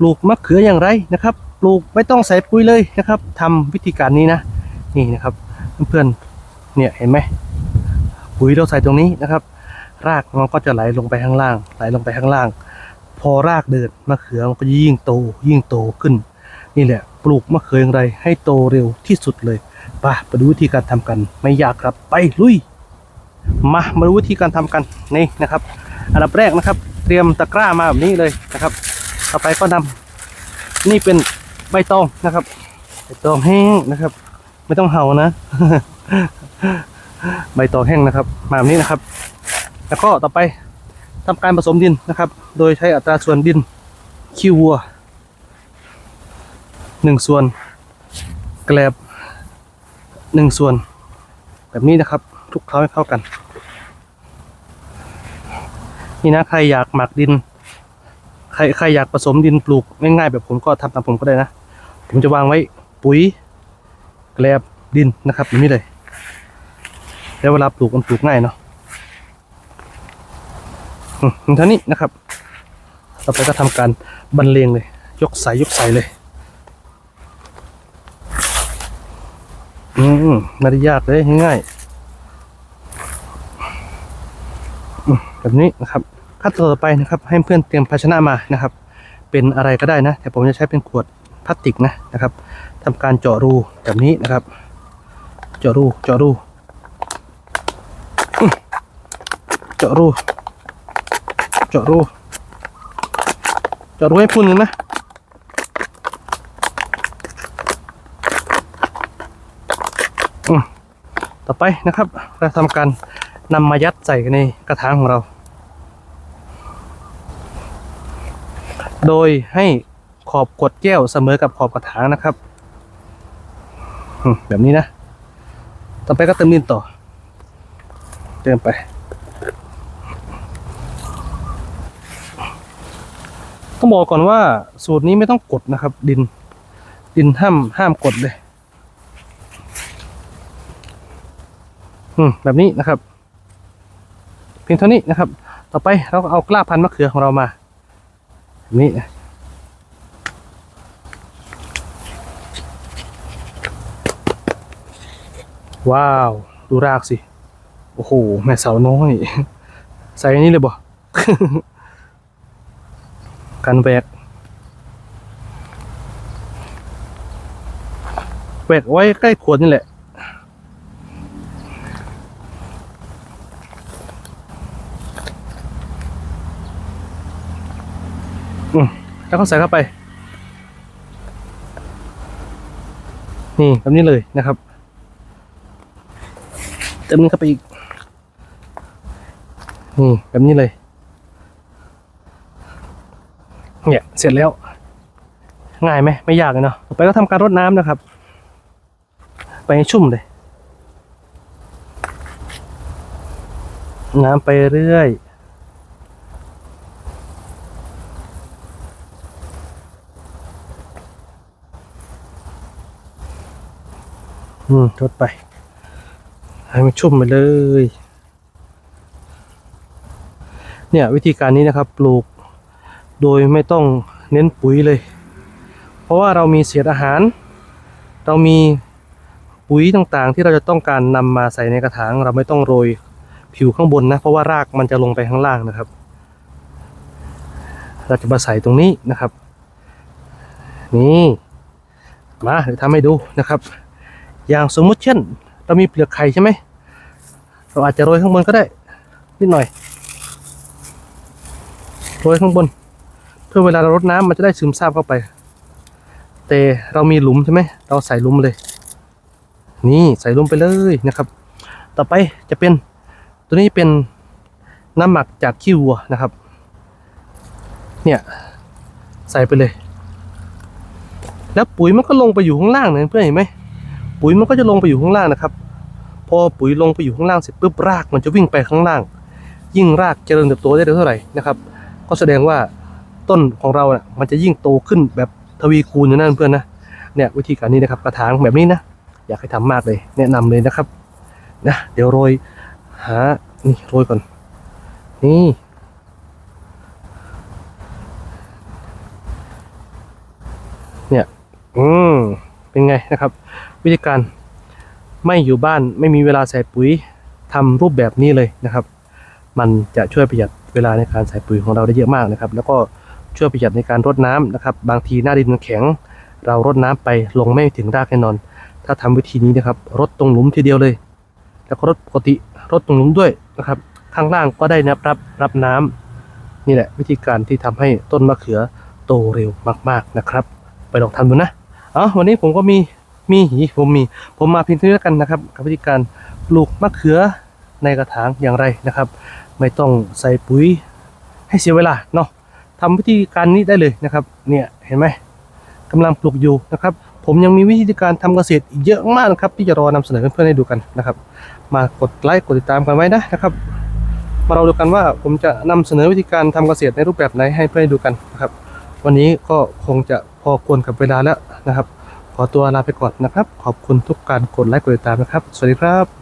ปลูกมะเขืออย่างไรนะครับ ปลูกไม่ต้องใส่ปุ๋ยเลยนะครับทำวิธีการนี้นะ นี่นะครับ เพื่อนๆ เนี่ยเห็นไหมปุ๋ยเราใส่ตรงนี้นะครับ รากมันก็จะไหลลงไปข้างล่าง ไหลลงไปข้างล่าง พอรากเดินมะเขือมันก็ยิ่งโต ยิ่งโตขึ้น นี่แหละ ปลูกมะเขืออย่างไร ให้โตเร็วที่สุดเลยไปไปดูวิธีการทำกันไม่ยากครับไปลุย มามาดูวิธีการทำกันนี่นะครับ อันดับแรกนะครับ เตรียมตะกร้ามาแบบนี้เลยนะครับ ต่อไปก็นำนี่เป็นใบตองนะครับใบตองแห้งนะครับ ไม่ต้องเห่านะ ใบตองแห้งนะครับ มาแบบนี้นะครับ แล้วก็ต่อไปทำการผสมดินนะครับ โดยใช้อัตราส่วนดินขี้วัวหนึ่งส่วนแกลบหนึ่งส่วน แบบนี้นะครับคลุกเคล้าให้เข้ากัน นี่นะใครอยากหมักดิน ใครใครอยากผสมดินปลูกง่ายๆแบบผมก็ทำตามผมก็ได้นะ ผมจะวางไว้ปุ๋ยแกลบดินนะครับอย่างนี้เลยแล้วเวลาปลูกมันปลูกง่ายเนาะอืมเท่านี้นะครับต่อไปก็ทำการบรรเลงเลย ยกใส่ยกใส่เลย อืมไม่ได้ยากเลยง่ายๆแบบนี้นะครับ ขั้นตอนต่อไปนะครับให้เพื่อนเตรียมภาชนะมานะครับ เป็นอะไรก็ได้นะ แต่ผมจะใช้เป็นขวดพลาสติกนะนะครับทำการเจาะรูแบบนี้นะครับ เจาะรูเจาะรู เจาะรู เจาะรู เจาะรูให้พุ่นหนึ่งนะต่อไปนะครับเราทำการนำมายัดใส่ในกระถางของเรา โดยให้ขอบขวดแก้วเสมอกับขอบกระถางนะครับ แบบนี้นะ ต่อไปก็เติมดินต่อ เติมไป ต้องบอกก่อนว่าสูตรนี้ไม่ต้องกดนะครับ ดิน ดินห้ามห้ามกดเลยแบบนี้นะครับ เพียงเท่านี้นะครับ ต่อไปเราก็เอากล้าพันธุ์มะเขือของเรามา นี้นะว้าว ดูรากสิ โอ้โห แม่สาวน้อย ใส่อันนี้เลยบ่กันแวกแวกไว้ใกล้ขวดนี่แหละ อืมแล้วก็ใส่เข้าไป นี่แบบนี้เลยนะครับ เติมนี้เข้าไปอีก นี่แบบนี้เลย เนี่ยเสร็จแล้ว ง่ายไหมไม่ยากเลยเนาะต่อไปก็ทำการรดน้ำนะครับ ไปชุ่มเลย น้ำไปเรื่อย อืมรดไป ให้มันชุ่มไปเลย เนี่ยวิธีการนี้นะครับ ปลูก โดยไม่ต้องเน้นปุ๋ยเลย เพราะว่าเรามีเศษอาหาร เรามีปุ๋ยต่างๆ ที่เราจะต้องการนำมาใส่ในกระถาง เราไม่ต้องโรยผิวข้างบนนะ เพราะว่ารากมันจะลงไปข้างล่างนะครับ เราจะมาใส่ตรงนี้นะครับ นี่ มาเดี๋ยวทำให้ดูนะครับ อย่างสมมุติเช่น เรามีเปลือกไข่ใช่ไหมเราอาจจะโรยข้างบนก็ได้ นิดหน่อยโรยข้างบน เพื่อเวลาเรารดน้ำมันจะได้ซึมซาบเข้าไป แต่เรามีหลุมใช่ไหมเราใส่หลุมเลย นี่ใส่หลุมไปเลยนะครับ ต่อไปจะเป็นตัวนี้เป็นน้ำหมักจากขี้วัวนะครับ เนี่ยใส่ไปเลย แล้วปุ๋ยมันก็ลงไปอยู่ข้างล่างเนะเพื่อนเห็นไหม ปุ๋ยมันก็จะลงไปอยู่ข้างล่างนะครับ พอปุ๋ยลงไปอยู่ข้างล่างเสร็จปุ๊บรากมันจะวิ่งไปข้างล่าง ยิ่งรากเจริญเติบโตได้เร็วเท่าไหร่นะครับ ก็แสดงว่าต้นของเราเนี่ยมันจะยิ่งโตขึ้นแบบทวีคูณอย่างนั้นเพื่อนนะเนี่ยวิธีการนี้นะครับกระถางแบบนี้นะอยากให้ทำมากเลย แนะนำเลยนะครับนะเดี๋ยวโรยหานี่โรยก่อน นี่เนี่ย อืม เป็นไงนะครับ วิธีการไม่อยู่บ้านไม่มีเวลาใส่ปุ๋ยทำรูปแบบนี้เลยนะครับ มันจะช่วยประหยัดเวลาในการใส่ปุ๋ยของเราได้เยอะมากนะครับ แล้วก็ช่วยประหยัดในการรดน้ำนะครับ บางทีหน้าดินมันแข็ง เรารดน้ำไปลงไม่ถึงรากแน่นอน ถ้าทำวิธีนี้นะครับรดตรงหลุมทีเดียวเลย แล้วก็รดปกติรดตรงหลุมด้วยนะครับ ข้างล่างก็ได้นะรับรับน้ำนี่แหละวิธีการที่ทำให้ต้นมะเขือโตเร็วมาก ๆนะครับ ไปลองทำดูนะ เอาวันนี้ผมก็มี มีหีผมมี ผมมาพียงเท่านี้แล้วกันนะครับ กับวิธีการปลูกมะเขือในกระถางอย่างไรนะครับ ไม่ต้องใส่ปุ๋ยให้เสียเวลาเนาะทำวิธีการนี้ได้เลยนะครับ เนี่ยเห็นไหมกำลังปลูกอยู่นะครับ ผมยังมีวิธีการทำเกษตรอีกเยอะมากนะครับ ที่จะรอนำเสนอเพื่อนๆให้ดูกันนะครับ มากดไลค์กดติดตามกันไว้นะนะครับ มาเราดูกันว่าผมจะนำเสนอวิธีการทำเกษตรในรูปแบบไหนให้เพื่อนๆดูกันนะครับ วันนี้ก็คงจะพอควรกับเวลาแล้วนะครับ ตัวลาไปก่อนนะครับ ขอบคุณทุกการกดไลค์กดติดตามนะครับ สวัสดีครับ